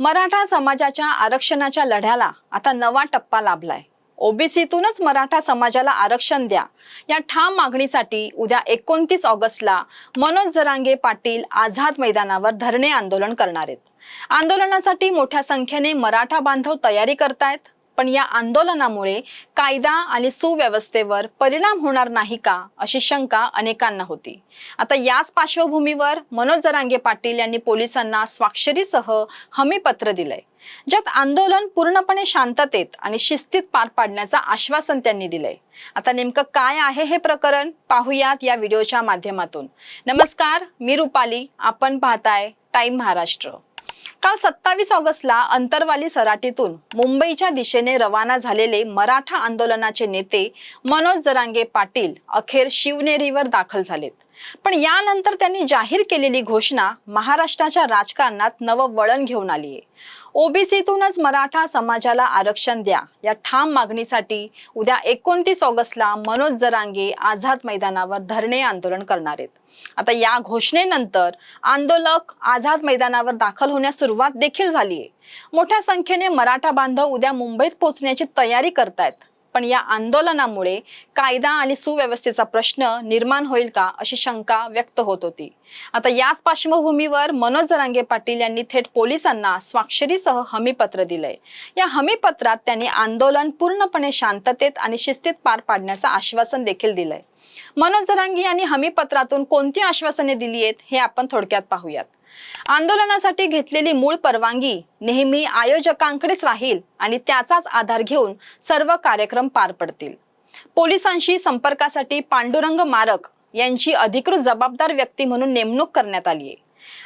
मराठा समाजाच्या आरक्षणाच्या लढ्याला आता नवा टप्पा लाभलाय. ओबीसीतूनच मराठा समाजाला आरक्षण द्या. या ठाम मागणीसाठी उद्या एकोणतीस ऑगस्टला मनोज जरांगे पाटील आझाद मैदानावर धरणे आंदोलन करणार आहेत. आंदोलनासाठी मोठ्या संख्येने मराठा बांधव तयारी करतायत. पण या आंदोलनामुळे कायदा आणि सुव्यवस्थेवर परिणाम होणार नाही का अशी शंका अनेकांना होती. आता याच पार्श्वभूमीवर मनोज जरांगे पाटील यांनी पोलिसांना स्वाक्षरीसह हमीपत्र दिलंय. ज्यात आंदोलन पूर्णपणे शांततेत आणि शिस्तीत पार पाडण्याचं आश्वासन त्यांनी दिलंय. आता नेमकं काय आहे हे प्रकरण पाहूयात या व्हिडिओच्या माध्यमातून. नमस्कार मी रुपाली. आपण पाहताय टाइम महाराष्ट्र. काल सत्तावीस ऑगस्टला अंतरवाली सराटीतून मुंबईच्या दिशेने रवाना झालेले मराठा आंदोलनाचे नेते मनोज जरांगे पाटील अखेर शिवनेरीवर दाखल झालेत. पण यानंतर त्यांनी जाहीर केलेली घोषणा महाराष्ट्राच्या राजकारणात नवं वळण घेऊन आली आहे. ओबीसीतूनच मराठा समाजाला आरक्षण द्या या ठाम मागणीसाठी उद्या एकोणतीस ऑगस्टला मनोज जरांगे आझाद मैदानावर धरणे आंदोलन करणार आहेत. आता या घोषणेनंतर आंदोलक आझाद मैदानावर दाखल होण्यास सुरुवात देखील झाली आहे. मोठ्या संख्येने मराठा बांधव उद्या मुंबईत पोहोचण्याची तयारी करतायत. पण या आंदोलनामुळे कायदा आणि सुव्यवस्थेचा प्रश्न निर्माण होईल का अशी शंका व्यक्त होत होती. आता याच पार्श्वभूमीवर मनोज जरांगे पाटील यांनी थेट पोलिसांना स्वाक्षरीसह हमीपत्र दिलंय. या हमीपत्रात त्यांनी आंदोलन पूर्णपणे शांततेत आणि शिस्तीत पार पाडण्याचं आश्वासन देखील दिलंय. मनोज जरांगे यांनी हमीपत्रातून कोणती आश्वासने दिली आहेत हे आपण थोडक्यात पाहूयात. आंदोलनासाठी घेतलेली मूळ परवानगी नेहमी आयोजकांकडेच राहील आणि त्याचाच आधार घेऊन सर्व कार्यक्रम पार पडतील. पोलिसांशी संपर्कासाठी पांडुरंग मारक यांची अधिकृत जबाबदार व्यक्ती म्हणून नेमणूक करण्यात आली आहे.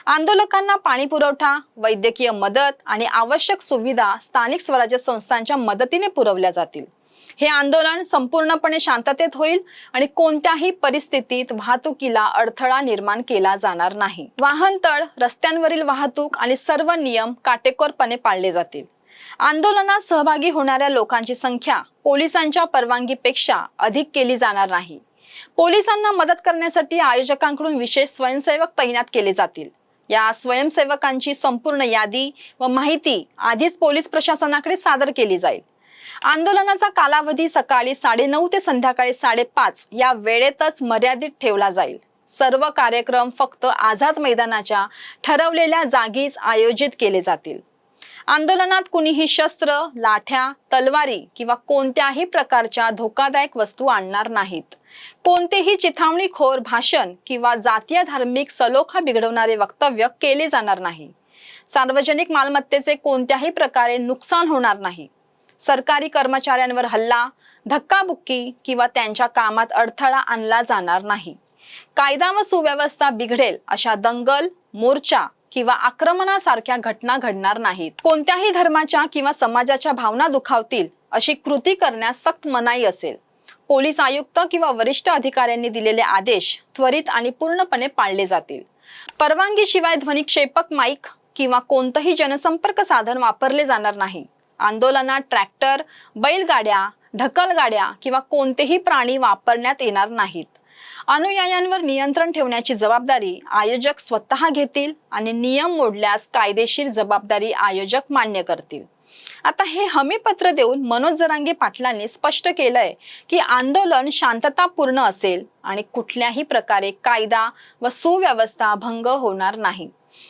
आंदोलकांना पाणी पुरवठा वैद्यकीय मदत आणि आवश्यक सुविधा स्थानिक स्वराज्य संस्थांच्या मदतीने पुरवल्या जातील. हे आंदोलन संपूर्णपणे शांततेत होईल आणि कोणत्याही परिस्थितीत वाहतुकीला अडथळा निर्माण केला जाणार नाही. वाहनतळ रस्त्यांवरील वाहतूक आणि सर्व नियम काटेकोरपणे पाळले जातील. आंदोलनात सहभागी होणाऱ्या लोकांची संख्या पोलिसांच्या परवानगीपेक्षा अधिक केली जाणार नाही. पोलिसांना मदत करण्यासाठी आयोजकांकडून विशेष स्वयंसेवक तैनात केले जातील. या स्वयंसेवकांची संपूर्ण यादी व माहिती आधीच पोलीस प्रशासनाकडे सादर केली जाईल. आंदोलनाचा कालावधी सकाळी साडेनऊ ते संध्याकाळी साडेपाच या वेळेतच मर्यादित ठेवला जाईल. सर्व कार्यक्रम फक्त आझाद मैदानाच्या ठरवलेल्या जागीच आयोजित केले जातील. आंदोलनात कुणीही शस्त्र लाठ्या तलवारी किंवा कोणत्याही प्रकारच्या धोकादायक वस्तू आणणार नाहीत. कोणतेही चिथावणीखोर भाषण किंवा जातीय धार्मिक सलोखा बिघडवणारे वक्तव्य केले जाणार नाही. सार्वजनिक मालमत्तेचे कोणत्याही प्रकारे नुकसान होणार नाही. सरकारी कर्मचाऱ्यांवर हल्ला धक्काबुक्की किंवा त्यांच्या कामात अडथळा आणला जाणार नाही. कायदा व सुव्यवस्था बिघडेल अशा दंगल मोर्चा किंवा आक्रमणासारख्या घटना घडणार नाहीत. कोणत्याही धर्माच्या किंवा समाजाच्या भावना दुखावतील अशी कृती करण्यास सक्त मनाई असेल. पोलीस आयुक्त किंवा वरिष्ठ अधिकाऱ्यांनी दिलेले आदेश त्वरित आणि पूर्णपणे पाळले जातील. परवानगीशिवाय ध्वनिक्षेपक माईक किंवा कोणतंही जनसंपर्क साधन वापरले जाणार नाही. आंदोलनात ट्रॅक्टर बैलगाड्या ढकलगाड्या किंवा कोणतेही प्राणी वापरण्यात येणार नाहीत. अनुयायांवर नियंत्रण ठेवण्याची जबाबदारी आयोजक स्वतः घेतील आणि नियम मोडल्यास कायदेशीर जबाबदारी आयोजक मान्य करतील. आता हे हमीपत्र देऊन मनोज जरांगे पाटलांनी स्पष्ट केलंय की आंदोलन शांततापूर्ण असेल आणि कुठल्याही प्रकारे कायदा व सुव्यवस्था भंग होणार नाही.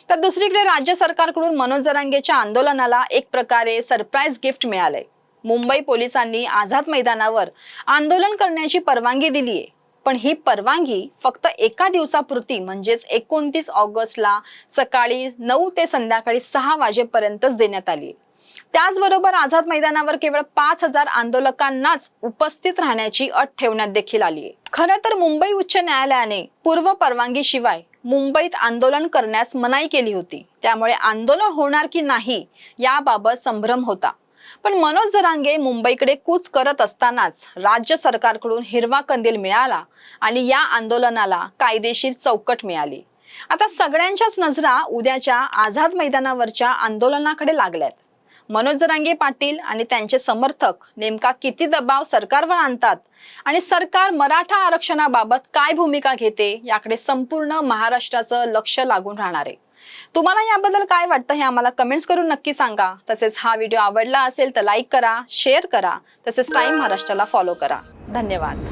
तर दुसरीकडे राज्य सरकारकडून मनोज जरांगेच्या आंदोलनाला एक प्रकारे सरप्राईज गिफ्ट मिळालंय. मुंबई पोलिसांनी आझाद मैदानावर आंदोलन करण्याची परवानगी दिली आहे पण ही परवानगी फक्त एका दिवसापुरती म्हणजेच एकोणतीस ऑगस्टला सकाळी नऊ ते संध्याकाळी सहा वाजेपर्यंतच देण्यात आली. त्याचबरोबर आझाद मैदानावर केवळ पाच हजार आंदोलकांनाच उपस्थित राहण्याची अट ठेवण्यात देखील आली खरं तर मुंबई उच्च न्यायालयाने पूर्व परवानगीशिवाय मुंबईत आंदोलन करण्यास मनाई केली होती. त्यामुळे आंदोलन होणार की नाही याबाबत संभ्रम होता. पण मनोज जरांगे मुंबईकडे कूच करत असतानाच राज्य सरकारकडून हिरवा कंदील मिळाला आणि या आंदोलनाला कायदेशीर चौकट मिळाली. आता सगळ्यांच्याच नजरा उद्याच्या आझाद मैदानावरच्या आंदोलनाकडे लागल्यात. मनोज जरांगे पाटील आणि त्यांचे समर्थक नेमका किती दबाव सरकारवर आणतात आणि सरकार मराठा आरक्षणाबाबत काय भूमिका घेते याकडे संपूर्ण महाराष्ट्राचं लक्ष लागून राहणार आहे. तुम्हाला याबद्दल काय वाटतं हे आम्हाला कमेंट्स करून नक्की सांगा. तसेच हा व्हिडिओ आवडला असेल तर लाईक करा शेअर करा. तसेच टाइम महाराष्ट्राला फॉलो करा. धन्यवाद.